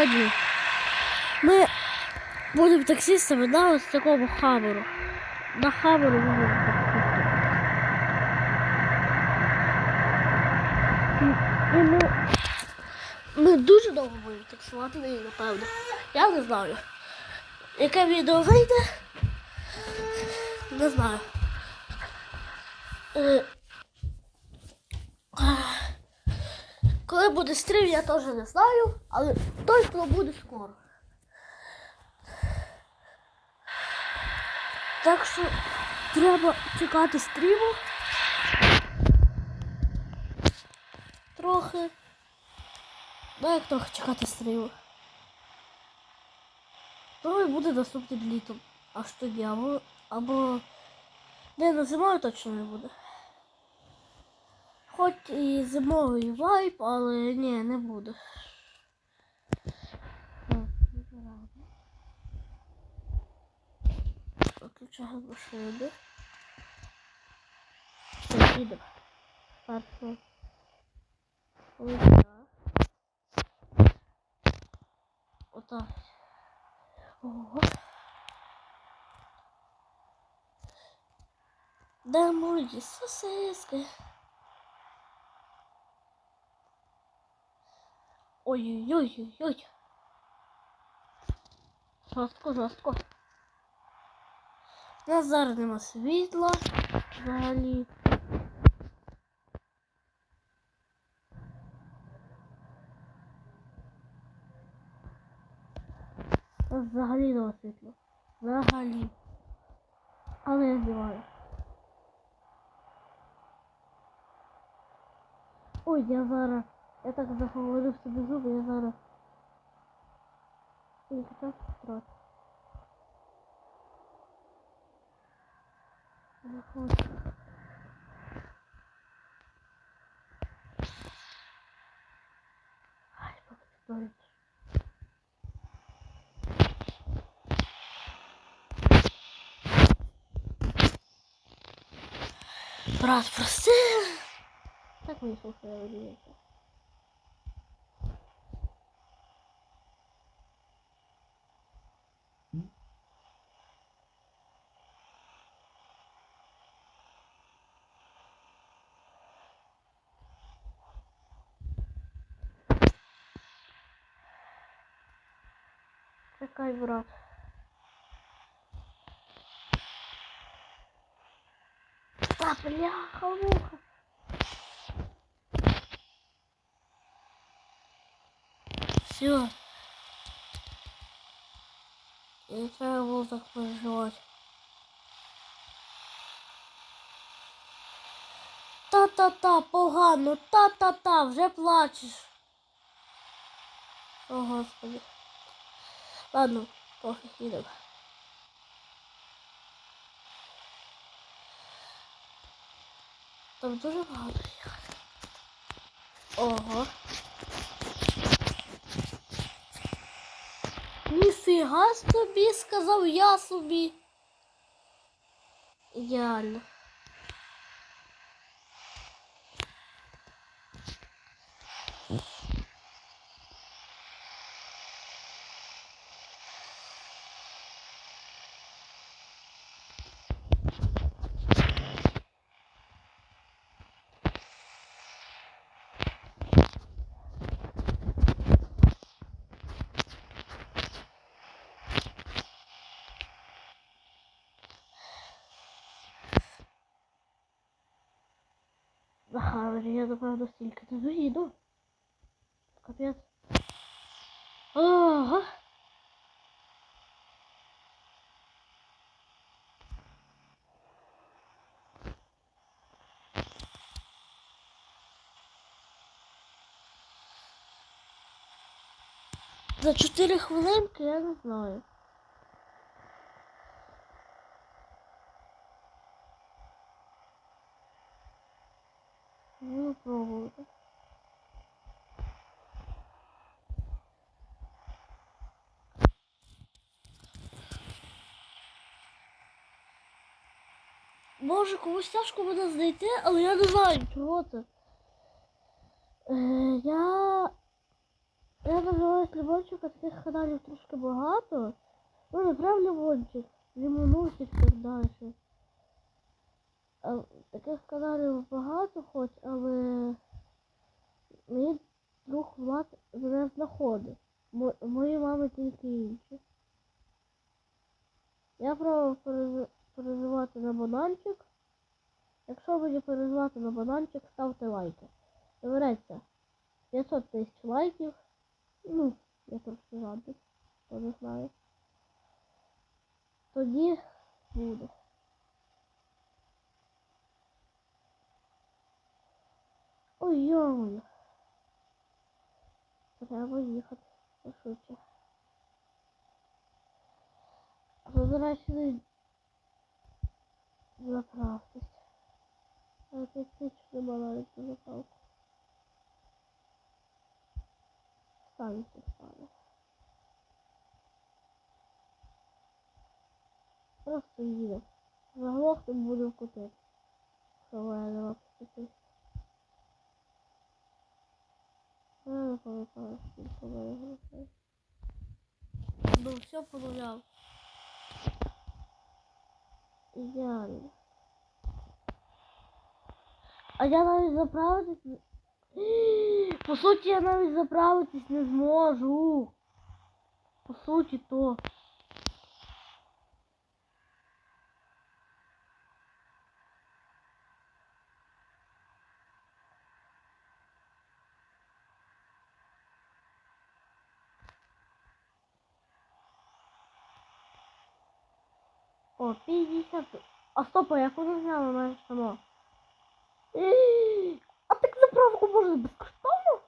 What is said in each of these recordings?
Сьогодні ми будемо таксистами на ось такому хабару. На хабару ми будемо таксистами. Ми, ми дуже довго будемо таксувати ній, напевно. Я не знаю. Яке відео вийде? Не знаю. Е, Коли буде стрім, я теж не знаю, але точно буде скоро. Так що треба чекати стріму. Трохи. Ну, як трохи чекати стріму. Ну і буде наступним літом. Аж тоді, або. або. Не, на зимою точно не буде. Хоч і зимовий вайп, але ні, не вибираємо. Виключаємо машини. Все, їдемо. Ось так. Отак. Ого. Де мої сосиски? Ой-ой-ой-ой-ой. Жорстко, жорстко. Зараз нема світла. Взагалі. Взагалі нема світла. Взагалі. Але я знімаю. Ой, я зараз. Я так заговорив собі зуби, я зараз. І так втрат. Не хочу. Ай, поки сторить. Брат, прости. Так мені слухає одіється. Чекай, брат. Та бляха, муха. Все. Не треба було так переживати. Та-та-та, погано, та-та-та, вже плачеш. О, Господи. Ладно, пофіг, їдемо. Там дуже багато їхати. Ого. Ніфіга собі, сказав я собі. Ідеально. Ага, я напевно стільки не доїду. Капець. Ага. За 4 хвилинки я не знаю. Може, комусь тяжко буде знайти, але я не знаю, чого це. Е, я. Я називаюсь а таких каналів трошки багато. Ну, не прям Лімончик, Лімонусик і так далі. Таких каналів багато хоч, але мій друг Влад мене знаходить. Мої мами тільки інші. Я пробував перезивати на бананчик. Якщо мені перезвати на бананчик, ставте лайки. Добереться 500 тисяч лайків. Ну, я трошки радий, хто не знає. Тоді буде. Ой, йомою. Треба їхати пошвидше. А то, до речі, не заправтесь. А ти тисяч не мала цю заправку. Станеться стане. Просто їде. Заглохнем буде вкутити. Що я не вам Ну, все понуляв. Ідеально. А я навіть заправитись не... По суті, я навіть заправитись не зможу. По суті, то. О, 50. А стоп, а як воно зняло навіть само? А так заправку можна безкоштовно?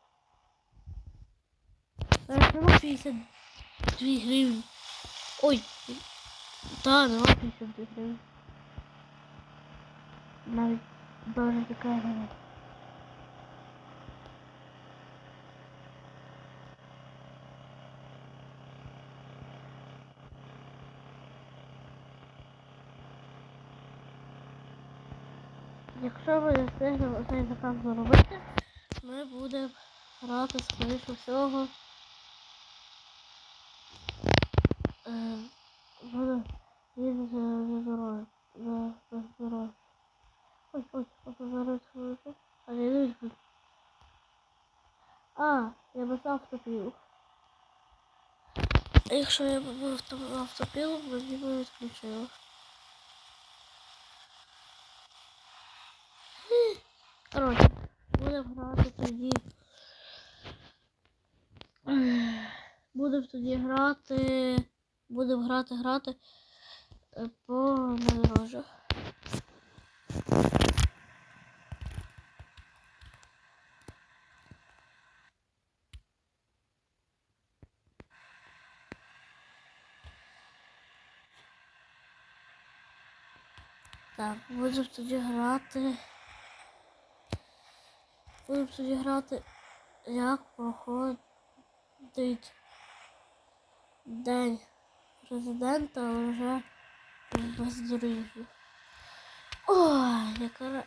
Зараз нема 52 гривні. Ой. Та, нема 52 гривні. Навіть даже така гривня. Якщо ми не встигнемо цей заказ заробити, ми будемо грати, скоріше всього. Е, буде він за здоров'я. За здоров'я. Ой, ой, ой, зараз хвилинку. А я не. А, я без автопілу. Якщо я був авто- автопілом, мені би відключило. Коротше, будемо грати тоді. Будемо тоді грати. Будемо грати, грати е, по подорожах. Так, будемо тоді грати. Будемо тоді грати, як проходить день резидента, але вже в бездоріжжі. Ой, яка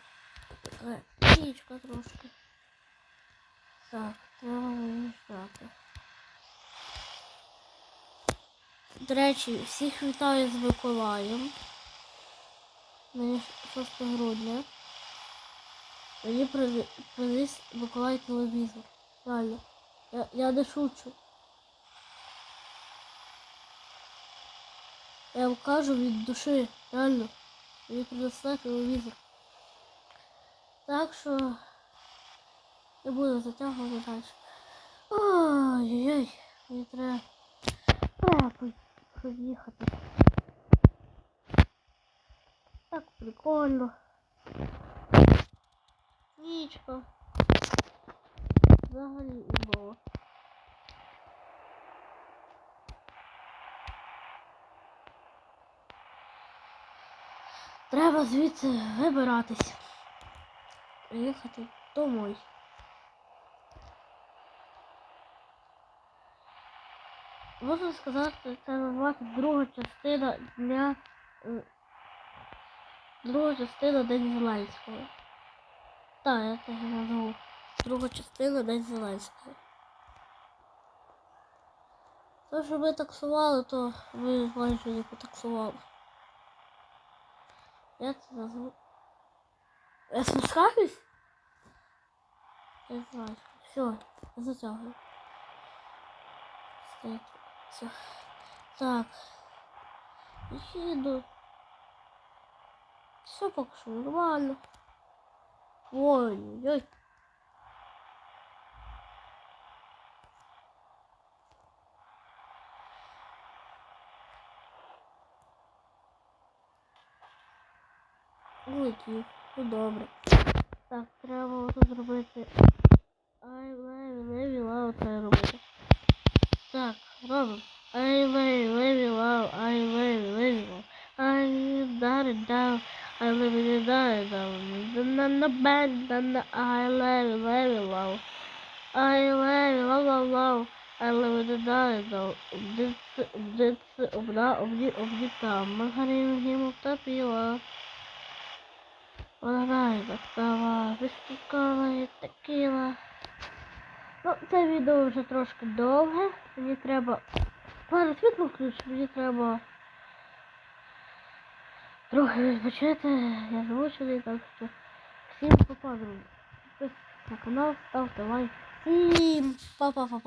річка трошки. Так, треба виїжджати. До речі, всіх вітаю з Миколаєм. Мені 6 грудня. Мені привіз Миколай телевізор. Реально. Я, я не шучу. Я вам кажу від душі. Реально. Мені принесли телевізор. Так що не буду затягувати далі. Ой-ой-ой. Мені треба. Проїхати. Так прикольно. Нічка. Взагалі імбово. Треба звідси вибиратись. Їхати домой. Можна сказати, що це назвати друга частина дня. е, Друга частина День Зеленського. Так, я так і назву. Друга частина День Зеленського. То, що ми таксували, то ми майже не потаксували. Я це назву. Я сміхаюсь? Я знаю. Все, затягую. Все. Так. Їду. Все поки що нормально. Ой-ой-ой. Летів. Ну добре. Так, треба тут зробити. Ай, леві, леві, лау, це робити. Так, робимо. Ай, леві, леві, лау, ай, леві, леві, лау. Ай, дари, дау, ай, леві, дари, дау. На на бен, на на ай, леві, леві, лау. Ай, леві, лау, лау, лау. Ай, леві, дари, дау. Обдиц, обдиц, обда, обді, обді, там. Маргарин, гіму, топіла. Вона достава, вистукала, текіла. Ну, це відео вже трошки довге. Мені треба. Пане світло включити, мені треба трохи вибачайте, Я змучений, так що всім. Підписуйтесь на канал, ставте лайк. Всім па-па-па-па.